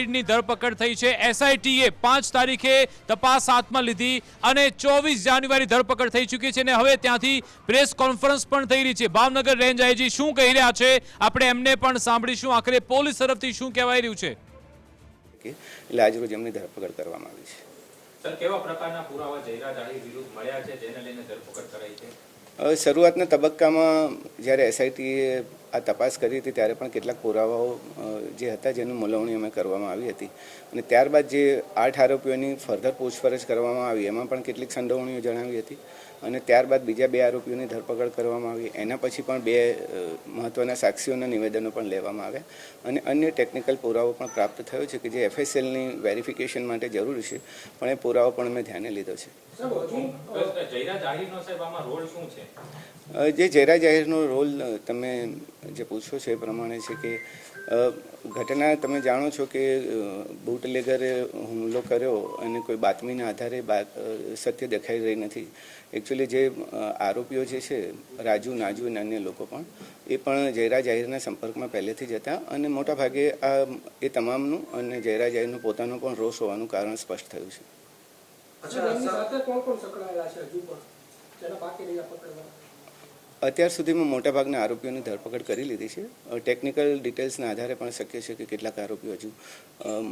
જાહિરની ધરપકડ થઈ છે. એસઆઈટીએ પાંચ તારીખે તપાસ હાથમાં લીધી અને ચોવીસ જાન્યુઆરી ધરપકડ થઈ ચૂકી છે અને હવે ત્યાંથી પ્રેસ કોન્ફરન્સ પણ થઈ રહી છે. ભાવનગર રેન્જ આઈજી શું કહી રહ્યા છે? આપણે એમને પણ સાંભળીશું. આખરે પોલીસ તરફથી શું કહેવાય રહ્યું છે? કે એટલે આજરોજ એમની ધરપકડ કરવામાં આવી છે. સર કેવા પ્રકારના પુરાવા જયરાજ આહિર વિરુદ્ધ મળ્યા છે? જેને લઈને ધરપકડ કરાઈ છે? હવે શરૂઆતના તબક્કામાં જ્યારે એસઆઈટીએ આ તપાસ કરી હતી, ત્યારે પણ કેટલાક પુરાવાઓ જે હતા જેનું મલવણી અમે કરવામાં આવી હતી. અને ત્યારબાદ જે આઠ આરોપીઓની ફર્ધર પૂછપરછ કરવામાં આવી, એમાં પણ કેટલીક સંડોવણીઓ જણાવી હતી. અને ત્યારબાદ બીજા બે આરોપીઓની ધરપકડ કરવામાં આવી. એના પછી પણ બે મહત્ત્વના સાક્ષીઓના નિવેદનો પણ લેવામાં આવ્યા. અને અન્ય ટેકનિકલ પુરાવો પણ પ્રાપ્ત થયો છે કે જે એફએસએલની વેરિફિકેશન માટે જરૂરી છે પણ એ પુરાવો પણ અમે ધ્યાને લીધો છે. જયરાજ આહિરનો સાહેબ આમાં રોલ શું છે? અ, જે જયરા જાહેરનો રોલ તમે જે પૂછો છો એ પ્રમાણે છે કે ઘટના તમે જાણો છો કે બુટલેગરે હુમલો કર્યો અને કોઈ બાતમીના આધારે બા સત્ય દેખાઈ રહી નથી. એકચ્યુઅલી જે આરોપીઓ જે છે રાજુ નાજુ અને અન્ય લોકો પણ એ પણ જયરા જાહેરના સંપર્કમાં પહેલેથી જ હતા અને મોટાભાગે આ એ તમામનું અને જયરા જાહેરનું પોતાનું પણ રોષ હોવાનું કારણ સ્પષ્ટ થયું છે. અચ્છા સાથે કોણ કોણ સંકળાયેલા છે હજુ પણ? જેના બાકી રહ્યા પકડવા અત્યાર સુધીમાં મોટાભાગના આરોપીઓની ધરપકડ કરી લીધી છે. ટેકનિકલ ડિટેલ્સના આધારે પણ શક્ય છે કે કેટલાક આરોપીઓ હજુ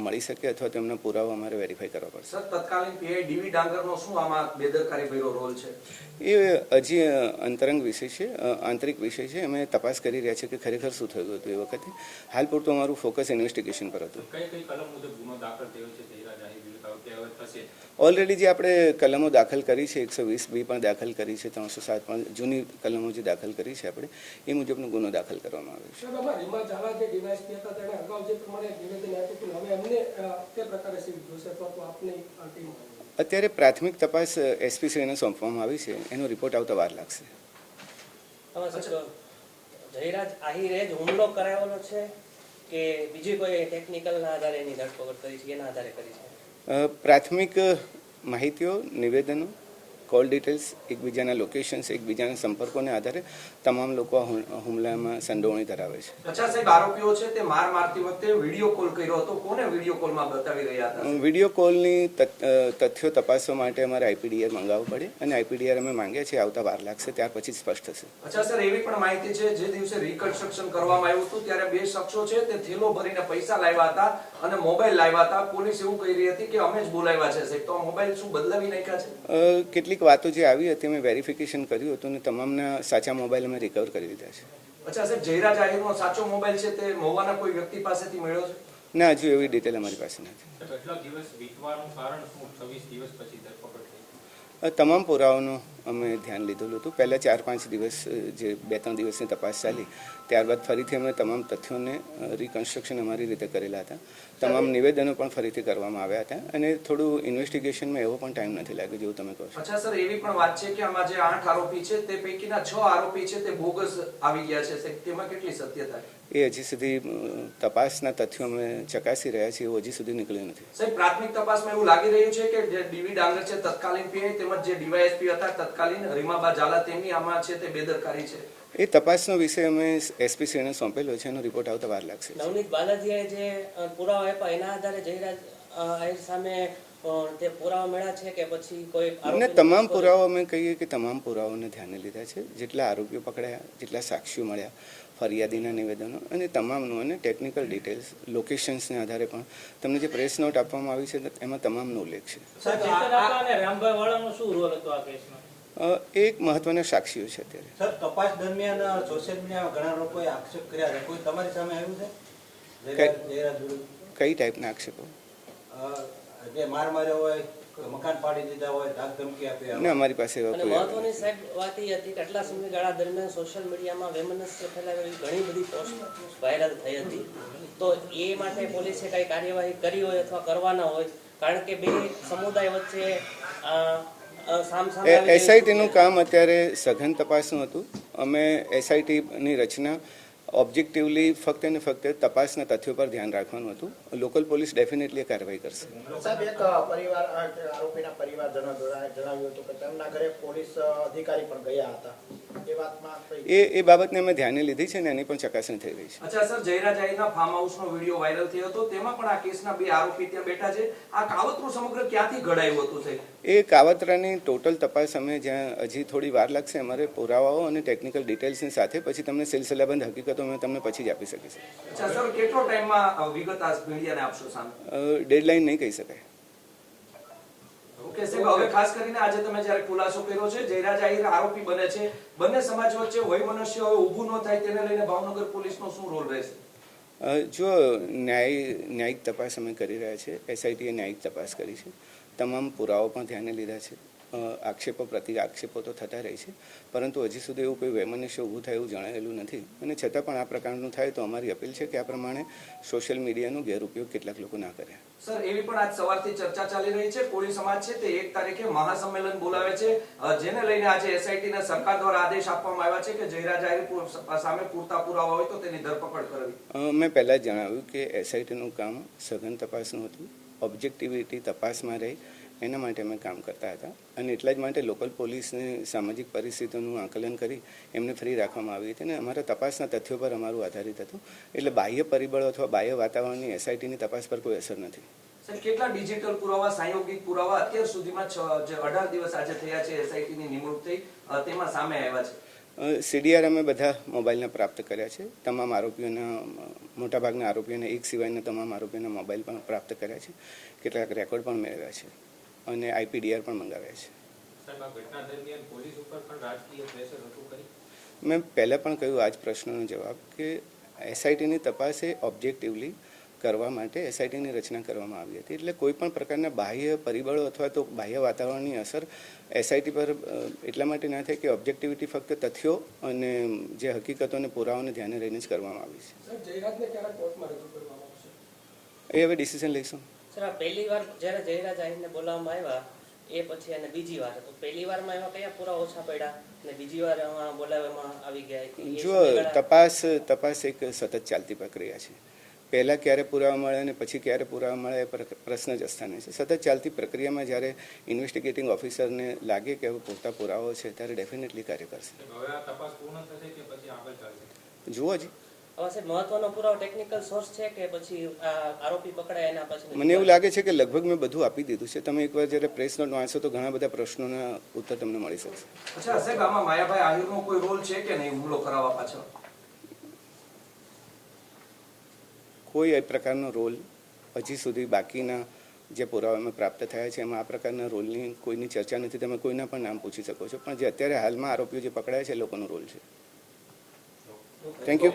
મળી શકે અથવા તેમના પુરાવા અમારે વેરીફાઈ કરવા પડશે. સર તત્કાલીન પીઆઈ ડીવી ડાંગરનો શું આમાં બેદરકારી ભર્યો રોલ છે? એ હજી અંતરંગ વિષય છે. આંતરિક વિષય છે. અમે તપાસ કરી રહ્યા છીએ કે ખરેખર શું થયું હતું એ વખતે. હાલ પૂરતું અમારું ફોકસ ઇન્વેસ્ટિગેશન પર હતું. કઈ કઈ કલમ મુજબ ગુનો દાખલ થયો છે જયરાજ આહિર વિરુદ્ધ હવે તે હવે થશે ઓલરેડી જે આપણે કલમો દાખલ કરી છે એકસો વીસ બી પણ દાખલ કરી છે ત્રણસો સાત પણ જૂની કલમો જે દાખલ કરી છે આપણે એ મુજબનો ગુનો દાખલ કરવામાં આવ્યો છે. અત્યારે પ્રાથમિક તપાસ એસપી શ્રીને સોંપવામાં આવી છે એનો રિપોર્ટ આવતા વાર લાગશે. જયરાજ આહિરે જ હુમલો કરાવેલો છે કે બીજી કોઈ ટેકનિકલના આધારે એની ધરપકડ કરી છે એના આધારે કરી છે? પ્રાથમિક માહિતીઓ નિવેદનો કોલ ડિટેલ્સ એકબીજાના લોકેશન્સ એકબીજાના સંપર્કોને આધારે તમામ લોકો હુમલામાં સંડોવણી ધરાવે છે. અચ્છા સાહેબ આરોપીઓ છે તે માર મારતી વખતે વીડિયો કોલ કર્યો હતો. કોને વીડિયો કોલમાં બતાવી રહ્યા હતા? વીડિયો કોલની તથ્યો તપાસવા માટે અમારે આઈપીડીઆર મંગાવવું પડે અને આઈપીડીઆર અમે માંગ્યા છે આવતા વાર લાગશે ત્યાર પછી સ્પષ્ટ થશે. અચ્છા સર એવી પણ માહિતી છે જે દિવસે રિકન્સ્ટ્રક્શન કરવામાં આવ્યું હતું ત્યારે બે શખ્સો છે તે થેલો ભરીને પૈસા લાવ્યા હતા અને મોબાઈલ લાવ્યા હતા. પોલીસ એવું કહી રહી હતી કે અમે જ બોલાવ્યા છે સાહેબ. તો મોબાઈલ શું બદલાવી નાખ્યા છે? અ, કેટલીક વાતો જે આવી હતી અમે વેરિફિકેશન કર્યું હતું અને તમામના સાચા મોબાઈલ અમે રિકવર કરી લીધા છે. અચ્છા સાહેબ જયરાજ જાહેરનો સાચો મોબાઈલ છે તે મહુવાના કોઈ વ્યક્તિ પાસેથી મળ્યો છે? ના હજુ એવી ડિટેલ અમારી પાસે નથી. સાહેબ, એટલા દિવસ વીતવાનું કારણ શું? છવ્વીસ દિવસ પછી ધરપકડ થઈ. આ તમામ પુરાવાનું અમે ધ્યાન લીધેલું હતું. પહેલાં ચાર પાંચ દિવસ જે બે ત્રણ દિવસની તપાસ ચાલી ત્યારબાદ ફરીથી અમે તમામ તથ્યોને રિકન્સ્ટ્રક્શન અમારી રીતે કરેલા હતા. તમામ નિવેદનો પણ ફરીથી કરવામાં આવ્યા હતા અને થોડું ઇન્વેસ્ટિગેશનમાં એવો પણ ટાઈમ નથી લાગ્યો જેવું તમે કહો છો. અચ્છા સર એવી પણ વાત છે કે આમાં જે આઠ આરોપી છે તે પૈકીના છ આરોપી છે તે બોગસ આવી ગયા છે તેમાં કેટલી સત્યતા એ હજી સુધી તપાસના તથ્યો અમે ચકાસી રહ્યા છીએ એવું હજી સુધી નીકળ્યું નથી. સાહેબ પ્રાથમિક તપાસમાં એવું લાગી રહ્યું છે કે જે ડીવી ડાંગર છે તત્કાલીન પીઆઈ તેમજ જે ડીવાયએસપી હતા તત્કાલીન રીમાબા ઝાલા તેમની આમાં છે તે બેદરકારી છે. એ તપાસનો વિષય અમે એસપી શ્રીને સોંપેલો છે એનો રિપોર્ટ આવતા વાર લાગશે. નવનીત બાલાજીએ જે પુરાવા આપ્યા એના આધારે જયરાજ આહિર સામે તે પુરાવા મળ્યા છે કે પછી કોઈ અને તમામ પુરાવા અમે કહીએ કે તમામ પુરાવાઓને ધ્યાને લીધા છે. જેટલા આરોપીઓ પકડાયા જેટલા સાક્ષીઓ મળ્યા ફરિયાદીના નિવેદનો અને તમામનું અને ટેકનિકલ ડિટેલ્સ લોકેશન્સને આધારે પણ તમને જે પ્રેસ નોટ આપવામાં આવી છે એમાં તમામનો ઉલ્લેખ છે. રામભાઈ વાળાનો શું રોલ હતો આ કેસમાં? એક મહત્વના સાક્ષીઓ છે અત્યારે. સર તપાસ દરમિયાન સોશિયલ મીડિયામાં ઘણા લોકોએ આક્ષેપ કર્યા છે. કોઈ તમારી સામે આવ્યું છે? કઈ ટાઈપના આક્ષેપો? જે માર માર્યો હોય મકાન પાડી દીધા હોય ધાક ધમકી આપી ના અમારી પાસે એવા કોઈ મહત્વની સાહેબ વાત એ હતી કે આટલા સમયગાળા દરમિયાન સોશિયલ મીડિયામાં વેમનસ્ય ફેલાવેલી ઘણી બધી પોસ્ટ વાયરલ થઈ હતી. તો એ માટે પોલીસે કઈ કાર્યવાહી કરી હોય અથવા કરવાના હોય કારણ કે બે સમુદાય વચ્ચે એસઆઈટીનું કામ અત્યારે સઘન તપાસનું હતું. અમે એસઆઈટીની રચના ઓબ્જેક્ટિવલી ફક્ત અને ફક્ત તપાસના તથ્યો પર ધ્યાન રાખવાનું હતું. લોકલ પોલીસ ડેફિનેટલી કાર્યવાહી કરશે. સાહેબ એક પરિવાર આરોપીના પરિવારજનો જણાવ્યું હતું કે તેમના ઘરે પોલીસ અધિકારી પણ ગયા હતા. એ એ એ બાબતને અમે ધ્યાને લીધી છે ને એની પણ ચકાસણી થઈ રહી છે. અચ્છા સર જયરાજ ફાર્મ હાઉસનો વીડિયો વાયરલ થયો હતો. તેમાં પણ આ કેસના બે આરોપી ત્યાં બેઠા છે. આ કાવતરું સમગ્ર ક્યાંથી ઘડાયું હતું સાહેબ? એ કાવતરાની ટોટલ તપાસ અમે જ્યાં હજી થોડી વાર લાગશે અમારે પુરાવાઓ અને ટેકનિકલ ડિટેલ્સની સાથે પછી તમને સિલસિલાબંધ હકીકતો અમે તમને પછી જ આપી શકીશું. ડેડલાઇન નહીં કહી શકાય. ઓકે સાહેબ હવે ખાસ કરીને આજે તમે જ્યારે ખુલાસો કર્યો છે જયરાજ આહિર આરોપી બને છે બંને સમાજ વચ્ચે હવે ઊભું ન થાય તેને લઈને ભાવનગર પોલીસનો શું રોલ રહેશે? જો ન્યાય ન્યાયિક તપાસ અમે કરી રહ્યા છે એસઆઈટીએ ન્યાયિક તપાસ કરી છે. તમામ પુરાવો પણ ધ્યાને લીધા છે. આક્ષેપો પ્રતિ આક્ષેપો તો થતા રહે છે. પરંતુ હજી સુધી એવું કોઈ વૈમનસ્ય ઊભું થાય એવું જણાયેલું નથી. અને છતાં પણ આ પ્રકારનું થાય તો અમારી અપીલ છે કે આ પ્રમાણે સોશિયલ મીડિયાનો ગેરઉપયોગ કેટલાક લોકો ના કરે. સર એવી પણ આજ સવારથી ચર્ચા ચાલી રહી છે. કોળી સમાજ છે તે એક તારીખે મહાસંમેલન બોલાવે છે. જેને લઈને આજે એસઆઈટી ના સરકાર દ્વારા આદેશ આપવામાં આવ્યા છે કે જયરાજ જાહેર સામે પૂરતા પુરાવા હોય તો તેની ધરપકડ કરવી. મેં પહેલાં જણાવ્યું કે એસઆઈટીનું કામ સઘન તપાસનું હતું. ઓબ્જેક્ટિવિટી તપાસમાં રહી, એના માટે અમે કામ કરતા હતા. અને એટલા જ માટે લોકલ પોલીસની સામાજિક પરિસ્થિતિનું આકલન કરી એમને ફ્રી રાખવામાં આવી હતી. અને અમારા તપાસના તથ્યો પર અમારું આધારિત હતું. એટલે બાહ્ય પરિબળો અથવા બાહ્ય વાતાવરણની એસઆઈટીની તપાસ પર કોઈ અસર નથી. કેટલા ડિજિટલ પુરાવા, સાયોગિક પુરાવા અત્યાર સુધીમાં અઢાર દિવસ આજે થયા છે એસઆઈટીની નિમણૂક થઈ તેમાં સામે આવ્યા છે? સીડીઆર અમે બધા મોબાઈલના પ્રાપ્ત કર્યા છે. તમામ આરોપીઓના મોટાભાગના આરોપીઓને એક સિવાયના તમામ આરોપીઓના મોબાઈલ પણ પ્રાપ્ત કર્યા છે. કેટલાક રેકોર્ડ પણ મેળવ્યા છે અને આઈપીડીઆર પણ મંગાવ્યા છે. મેં પહેલાં પણ કહ્યું આ જ પ્રશ્નનો જવાબ કે એસઆઈટીની તપાસ એ ઓબ્જેક્ટિવલી કરવા માટે એસઆઈટીની રચના કરવામાં આવી હતી. એટલે કોઈ પણ પ્રકારના બાહ્ય પરિબળો અથવા તો બાહ્ય વાતાવરણની અસર એસઆઈટી પર એટલા માટે ના થાય કે ઓબ્જેક્ટિવિટી ફક્ત તથ્યો અને જે હકીકતો અને પુરાવાને ધ્યાને રહીને જ કરવામાં આવી છે. સાહેબ જયરાજને ક્યારે કોર્ટમાં રજૂ કરવામાં આવશે? એ હવે ડિસિઝન લઈશું. સર પહેલી વાર જ્યારે જયરાજ આહીરને બોલાવવામાં આવ્યા એ પછી અને બીજી વાર. તો પહેલી વારમાં એવા કયા પુરાવા ઓછા પડ્યા અને બીજી વાર બોલાવવામાં આવી ગયા? જો તપાસ તપાસ એક સતત ચાલતી પ્રક્રિયા છે. પહેલાં ક્યારે પુરાવા મળે અને પછી ક્યારે પુરાવા મળે એ પ્ર- પ્રશ્ન જ સ્થાને છે. સતત ચાલતી પ્રક્રિયામાં જ્યારે ઇન્વેસ્ટિગેટિંગ ઓફિસરને લાગે કે હવે પૂરતા પુરાવો છે ત્યારે ડેફિનેટલી કાર્ય કરશે. હવે આ તપાસ પૂર્ણ થશે કે પછી આગળ ચાલશે? જુઓ જ. મહત્વનો પુરાવો ટેકનિકલ સોર્સ છે કે પછી આરોપી પકડાય એના પછી? મને એવું લાગે છે કે લગભગ મેં બધું આપી દીધું છે. તમે એકવાર જ્યારે પ્રેસ નોટ વાંચશો તો ઘણા બધા પ્રશ્નોના ઉત્તર તમને મળી શકશે. અચ્છા સાહેબ આમાં માયાભાઈ આહિરનો કોઈ રોલ છે કે નહીં? હુમલો કરાવવા પાછળ? કોઈ એ પ્રકારનો રોલ હજી સુધી બાકીના જે પુરાવામાં પ્રાપ્ત થયા છે એમાં આ પ્રકારના રોલની કોઈની ચર્ચા નથી. તમે કોઈના પણ નામ પૂછી શકો છો. પણ જે અત્યારે હાલમાં આરોપીઓ જે પકડાયા છે એ લોકોનો રોલ છે. થેન્ક યુ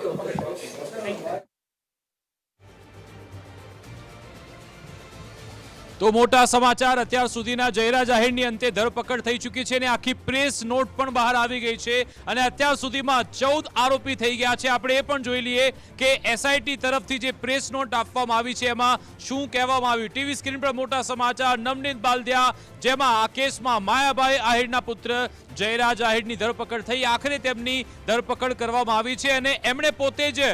તો મોટા સમાચાર. અત્યાર સુધીના જયરાજ આહિરની અંતે ધરપકડ થઈ ચૂકી છે અને આખી પ્રેસ નોટ પણ બહાર આવી ગઈ છે અને અત્યાર સુધીમાં ચૌદ આરોપી થઈ ગયા છે. આપણે એ પણ જોઈ લઈએ કે એસઆઈટી તરફથી જે પ્રેસ નોટ આપવામાં આવી છે, એમાં શું કહેવામાં આવ્યું? ટીવી સ્ક્રીન પર મોટા સમાચાર, નવનીત બાલદિયા, જેમાં આ કેસમાં માયાભાઈ આહિરના પુત્ર જયરાજ આહિરની ધરપકડ થઈ. આખરે તેમની ધરપકડ કરવામાં આવી છે અને એમણે પોતે જ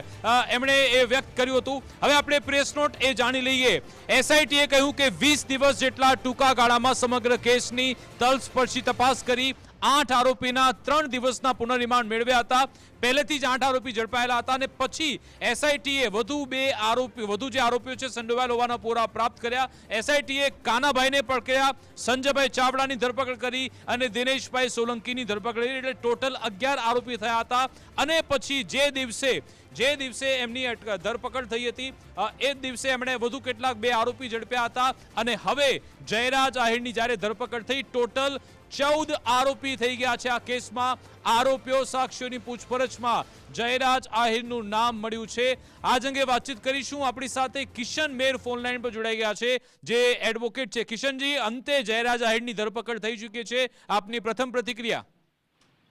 એમણે એ વ્યક્ત કર્યું હતું. હવે આપણે પ્રેસ નોટ એ જાણી લઈએ. એસઆઈટીએ કહ્યું કે વીસ દિવસ જેટલા ટૂંકા ગાળામાં સમગ્ર કેસની તલસ્પર્શી તપાસ કરી. આઠ આરોપીના ત્રણ દિવસના પુનરિમાન્ડ મેળવ્યા હતા. પહેલેથી જ આઠ આરોપી ઝડપાયેલા હતા અને પછી એસઆઈટીએ વધુ બે આરોપી, વધુ જે આરોપીઓ છે, સંડોવાયેલ હોવાના પુરાવા પ્રાપ્ત કર્યા. એસઆઈટીએ કાનાભાઈને પકડ્યા સંજયભાઈ ચાવડાની ધરપકડ કરી અને દિનેશભાઈ સોલંકીની ધરપકડ કરી. એટલે ટોટલ અગિયાર આરોપી થયા હતા. અને પછી જે દિવસે જે દિવસે એમની ધરપકડ થઈ હતી એ જ દિવસે એમણે વધુ કેટલાક બે આરોપી ઝડપ્યા હતા અને હવે જયરાજ આહિરની જ્યારે ધરપકડ થઈ, ટોટલ ચૌદ આરોપી થઈ ગયા છે આ કેસમાં. આરોપીઓ સાક્ષીઓની પૂછપરછમાં જયરાજ આહિરનું નામ મળ્યું છે. આજ અંગે વાતચીત કરીશું. આપણી સાથે કિશન મેર ફોન લાઈન પર જોડાઈ ગયા છે, જે એડવોકેટ છે. કિશનજી, અંતે જયરાજ આહિરની ધરપકડ થઈ ચૂકી છે. આપની પ્રથમ પ્રતિક્રિયા.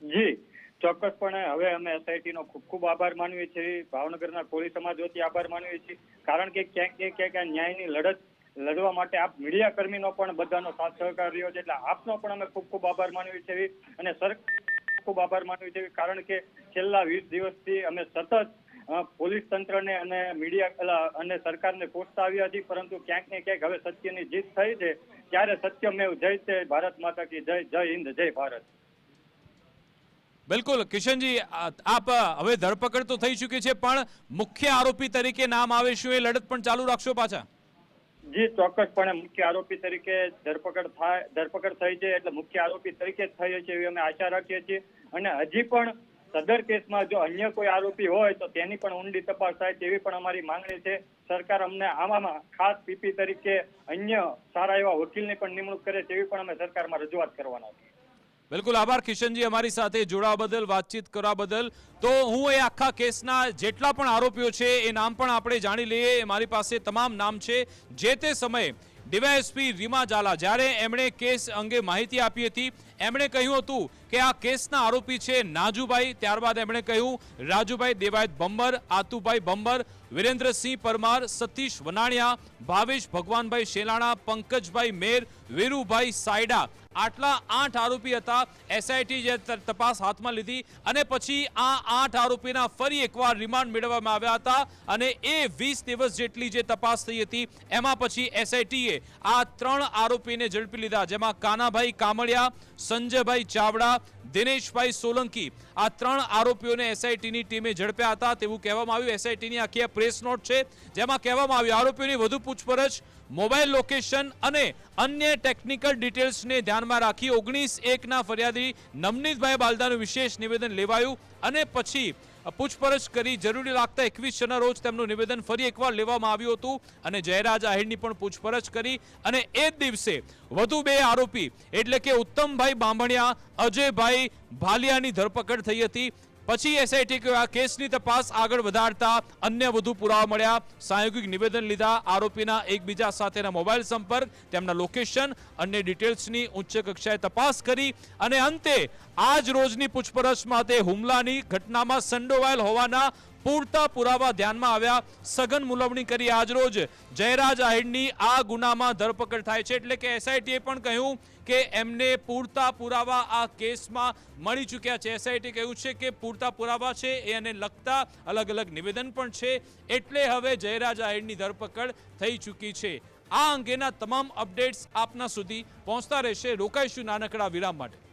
જી. ચોક્કસપણે હવે અમે એસઆઈટી નો ખૂબ ખૂબ આભાર માનીએ છીએ. ભાવનગરના કોળી સમાજ વતી આભાર માનીએ છીએ. કારણ કે ક્યાંક ને ક્યાંક આ ન્યાયની લડત લડવા માટે આપ મીડિયા કર્મીનો પણ બધાનો સાથ સહકાર રહ્યો છે. એટલે આપનો પણ અમે ખૂબ ખૂબ આભાર માનીએ છીએ. અને સરકાર ખૂબ આભાર માનીએ છીએ. કારણ કે છેલ્લા વીસ દિવસથી અમે સતત પોલીસ તંત્રને અને મીડિયા અને સરકારને કોસતા આવ્યા છીએ. પરંતુ ક્યાંક ને ક્યાંક હવે સત્યની જીત થઈ છે. ત્યારે સત્યમેવ જય તે ભારત માતા કી જય. જય હિન્દ, જય ભારત. બિલકુલ, કિશનજી આપ હવે ધરપકડ તો થઈ ચૂકી છે, પણ મુખ્ય આરોપી તરીકે નામ આવે શું એ લડત પણ ચાલુ રાખશો પાછા? જી, ચોક્કસપણે મુખ્ય આરોપી તરીકે ધરપકડ થાય, ધરપકડ થઈ છે, એટલે મુખ્ય આરોપી તરીકે થઈ છે એવી અમે આશા રાખીએ છીએ. અને હજી પણ સદર કેસમાં જો અન્ય કોઈ આરોપી હોય, તો તેની પણ ઊંડી તપાસ થાય તેવી પણ અમારી માંગણી છે. સરકાર અમને આમાં ખાસ પીપી તરીકે અન્ય સારા એવા વકીલની પણ નિમણૂક કરે તેવી પણ અમે સરકારમાં રજૂઆત કરવાના છીએ. બિલકુલ આભાર કિશનજી અમારી સાથે જોડાવા બદલ વાતચીત કરવા બદલ તો હું એ આખા કેસના જેટલા પણ આરોપીઓ છે, એ નામ પણ આપણે જાણી લઈએ. મારી પાસે તમામ નામ છે. જે તે સમયે ડીવાયએસપી રીમા ઝાલા, જ્યારે એમણે કેસ અંગે માહિતી આપી હતી, એમણે કહ્યું હતું કે આ કેસના આરોપી છે નાજુભાઈ. ત્યારબાદ એમણે કહ્યું, રાજુભાઈ દેવાયત બંબર, આતુભાઈ બંબર, વિરેન્દ્રસિંહ પરમાર, સતીશ વનાણિયા, ભાવેશ ભગવાનભાઈ શેલાણા, પંકજભાઈ મેર, વીરુભાઈ સાયડા આટલા આઠ આરોપી હતા. એસઆઈટી જે તપાસ હાથમાં લીધી અને પછી આ આઠ આરોપીના ફરી એકવાર રિમાન્ડ મેળવવામાં આવ્યા હતા અને એ વીસ દિવસ જેટલી જે તપાસ થઈ હતી, એમાં પછી એસઆઈટીએ આ ત્રણ આરોપીને ઝડપી લીધા, જેમાં કાનાભાઈ કામળિયા, સંજયભાઈ ચાવડા, દિનેશભાઈ સોલંકી આ ત્રણ આરોપીઓને એસઆઈટીની ટીમે ઝડપ્યા હતા. તેવું કહેવામાં આવ્યું. એસઆઈટીની આખી આ પ્રેસ નોટ છે, જેમાં કહેવામાં આવ્યું, આરોપીઓની વધુ પૂછપરછ મોબાઈલ લોકેશન અને અન્ય ટેકનિકલ ડિટેલ્સને ધ્યાનમાં રાખી ઓગણીસ એકના ફરિયાદી નમનીતભાઈ બાલદાનું વિશેષ નિવેદન લેવાયું અને પછી પૂછપરછ કરી જરૂરી લાગતા એકવીસના રોજ તેમનું નિવેદન ફરી એકવાર લેવામાં આવ્યું હતું અને જયરાજ આહિરની પણ પૂછપરછ કરી અને એ જ દિવસે વધુ બે આરોપી એટલે કે ઉત્તમભાઈ બાંભણિયા અજયભાઈ ભાલિયાની ધરપકડ થઈ હતી. પછી એસઆઈટી આ કેસની તપાસ આગળ વધારતા અન્ય વધુ પુરાવા મળ્યા. સાયોગિક નિવેદન લીધા આરોપીના એકબીજા સાથેના મોબાઈલ સંપર્ક, તેમના લોકેશન અન્ય ડિટેલ્સની ઉચ્ચ કક્ષાએ તપાસ કરી અને અંતે આજ રોજની પૂછપરછમાં તે હુમલાની ઘટનામાં સંડોવાયેલ હોવાના પૂરતા પુરાવા ધ્યાનમાં આવ્યા. સઘન મુલવણી કરી આજરોજ જયરાજ આહિરની આ ગુનામાં ધરપકડ થાય છે એટલે કે એસઆઈટીએ પણ કહ્યું કે એમને પૂરતા પુરાવા આ કેસમાં મળી ચૂક્યા છે. એસઆઈટી કહ્યું છે કે પૂરતા પુરાવા છે એને લગતા અલગ અલગ નિવેદન પણ છે. એટલે હવે જયરાજ આહિરની ધરપકડ થઈ ચૂકી છે. આ અંગેના તમામ અપડેટ્સ આપના સુધી પહોંચતા રહેશે. રોકાઈશું નાનકડા વિરામ માટે.